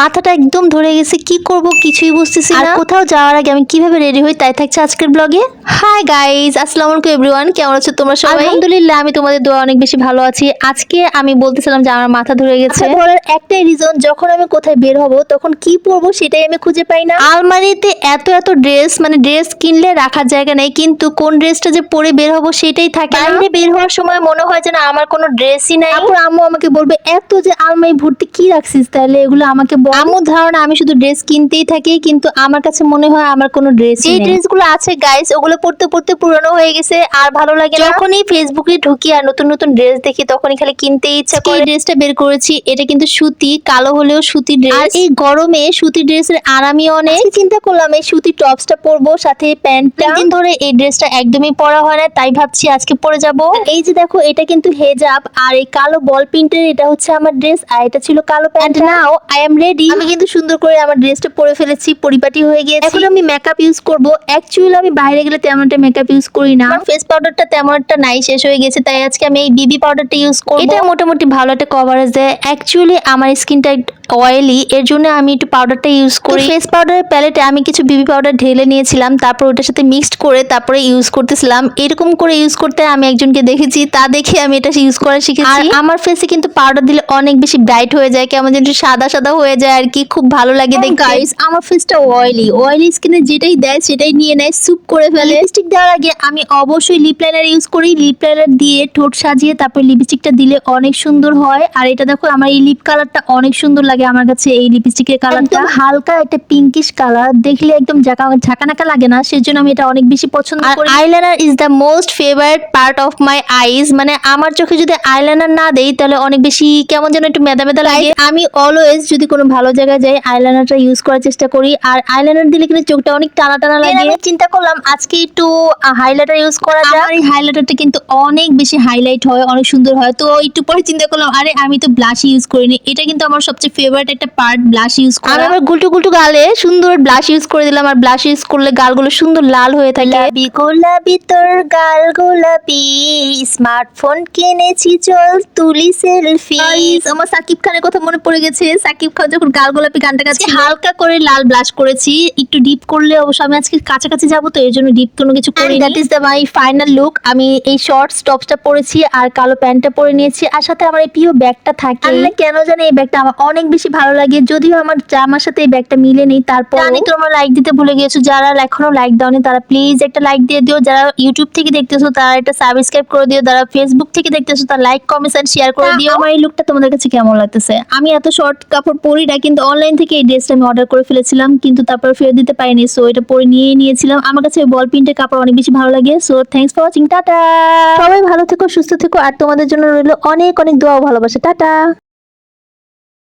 মাথাটা একদম ধরে গেছে কি করব কিছুই বুঝতেছি না। কোথাও যাওয়ার আগে আমি কীভাবে রেডি হই তাই থাকছে আজকের ব্লগে হাই গাইজ আসসালামু আলাইকুম এভরিওয়ান কেমন আছো তোমরা সবাই? আলহামদুলিল্লাহ আমি তোমাদের দোয়া অনেক বেশি ভালো আছি। আজকে আমি বলতেছিলাম যে আমার মাথা ধরে গেছে। আচ্ছা, ধরার একটাই রিজন যখন আমি কোথায় বের হব তখন কি পরবো সেটাই আমি খুঁজে পাই না। আলমারিতে এত এত ড্রেস মানে ড্রেস কিনলে রাখার জায়গা নেই কিন্তু কোন ড্রেসটা যে পরে বের হব সেটাই থাকে। বাইরে বের হওয়ার সময় মনে হয় যেন আমার কোনো ড্রেসই নাই। তারপর আম্মু আমাকে বলবে এত যে আলমারি ভর্তি কি রাখছিস তাহলে? এগুলো আমাকে আমার ধারণা আমি শুধু ড্রেস কিনতেই থাকি কিন্তু আমার কাছে মনে হয় আমার কোনো ড্রেস যে ড্রেসগুলো আছে গাইস ওগুলো পরতে পরতে পুরনো হয়ে গেছে আর ভালো লাগে না। যখনই ফেসবুকে ঢুকি আর নতুন নতুন ড্রেস দেখি তখনই খালি কিনতে ইচ্ছা করে। এই ড্রেসটা বের করেছি এটা কিন্তু সুতি কালো হলেও সুতি ড্রেস আর এই গরমে সুতি ড্রেসের আরামই অনেক। চিন্তা করলাম এই সুতি টপসটা পরবো সাথে প্যান্টটা। অনেকদিন ধরে এই ড্রেসটা একদমই পরা হয় না তাই ভাবছি আজকে পরে যাব। এই যে দেখো এটা কিন্তু হেজাব আর এই কালো বল প্রিন্টের এটা হচ্ছে আমার ড্রেস আর এটা ছিল কালো pant now I am ready আমি কিন্তু সুন্দর করে আমার ড্রেসটা পরে ফেলেছি পরিপাটি হয়ে গিয়েছি। এখন আমি মেকআপ ইউজ করব। অ্যাকচুয়ালি আমি বাইরে গেলে তেমন একটা মেকআপ ইউজ করি না। ফেস পাউডারটা তেমন একটা নাই শেষ হয়ে গেছে তাই আজকে আমি এই বিবি পাউডারটা ইউজ করব। এটা মোটামুটি ভালো একটা কভারেজ দেয়। অ্যাকচুয়ালি আমার স্কিনটা অয়েলি এর জন্য আমি একটু পাউডারটা ইউজ করি। ফেস পাউডারের প্যালেটে আমি কিছু বিবি পাউডার ঢেলে নিয়েছিলাম তারপর ওটার সাথে মিক্সড করে তারপরে ইউজ করতেছিলাম। এরকম করে ইউজ করতে আমি একজনকে দেখেছি তা দেখে আমি এটা ইউজ করা শিখেছি। আর আমার ফেসে কিন্তু পাউডার দিলে অনেক বেশি ব্রাইট হয়ে যায় কেমন যেন সাদা সাদা হয়ে যায় আর কি খুব ভালো লাগে দেখতে। গাইস আমার ফেসটা অয়েলি অয়েলি স্কিনে যেটাই দেয় সেটাই নিয়ে নেয় স্যুপ করে ফেলে। লিপস্টিক দেওয়ার আগে আমি অবশ্যই লিপ লাইনার ইউজ করি। লিপ লাইনার দিয়ে ঠোঁট সাজিয়ে তারপর লিপস্টিকটা দিলে অনেক সুন্দর হয়। আর এটা দেখো আমার এই লিপ কালারটা অনেক সুন্দর লাগে আমার কাছে এই লিপস্টিকের কালারটা হালকা একটা পিঙ্কিশ কালার দেখলে একদম ঝাঁকা ঝাঁকানাকা লাগে না সেজন্য আমি এটা অনেক বেশি পছন্দ আর করি। Eyeliner is the most favourite part of my eyes মানে আমার চোখে যদি আইলাইনার না দেই তাহলে অনেক বেশি কেমন যেন একটু মেদা মেদা লাগে। আমি অলওয়েজ যদি কোনো ভালো জায়গায় যাই আইলাইনারটা ইউজ করার চেষ্টা করি আর আইলাইনার দিলে কিন্তু চোখটা অনেক টানা টানা লাগে। আমি চিন্তা করলাম আজকে একটু হাইলাইটার ইউজ করা যায় আমার এই হাইলাইটারটা কিন্তু অনেক বেশি হাইলাইট হয় অনেক সুন্দর হয়। তো একটু পরে চিন্তা করলাম আরে আমি তো ব্লাশ ইউজ করিনি এটা কিন্তু আমার সবচেয়ে ফেভারিট একটা পার্ট ব্লাশ ইউজ আমি করা। আবার গুলটু গুলটু গালে সুন্দর ব্লাশ ইউজ করে দিলাম। আর ব্লাশ ইউজ করলে গালগুলো সুন্দর লাল হয়ে থাকে। গোলাপি গোলাপি তোর গাল গোলাপি। স্মার্টফোন কিনেছি চল তুলি সেলফি আমার সাকিব খানের কথা মনে পড়ে গেছে। সাকিব খান যখন গাল গোলাপি গানটা গাচ্ছে হালকা করে লাল ব্লাশ করেছি। একটু ডিপ করলে অবশ্য আমি আজকে কাছাকাছি যাব তো এর জন্য ডিপ কোনো কিছু করি that is the my final look আমি এই শর্টস টপসটা পরেছি আর কালো প্যান্টটা পরে নিয়েছি। আর সাথে আমার এই প্রিয় ব্যাগটা থাকে। কেন জানি এই ব্যাগটা আমার অনেক বেশি ভালো লাগে। যদিও আমার জামার সাথে এই ব্যাগটা মিলে নেই তারপর জানি তোমরা লাইক দিতে ভুলে গিয়েছো যারা এখনও লাইক দাওনি তারা প্লিজ একটা লাইক দিয়ে দিও। যারা ইউটিউব থেকে দেখতেছো তারা একটা সাবস্ক্রাইব করে দিও। যারা ফেসবুক থেকে দেখতেছো তারা লাইক কমেন্ট এন্ড শেয়ার করে দিও। আমার এই লুকটা তোমাদের কাছে কেমন লাগতেছে? আমি এত শর্ট কাপড় পরি না কিন্তু অনলাইন থেকে এই ড্রেসটা আমি অর্ডার করে ফেলেছিলাম কিন্তু তারপর ফেরত দিতে পারিনি সো এটা পরে নিয়ে নিয়েছিলাম। আমার কাছে বল প্রিন্টের কাপড় অনেক বেশি ভালো লাগে so thanks for watching tata! সবাই ভালো থেকো সুস্থ থেকো আর তোমাদের জন্য রইল অনেক অনেক দোয়া ও ভালোবাসা টাটা!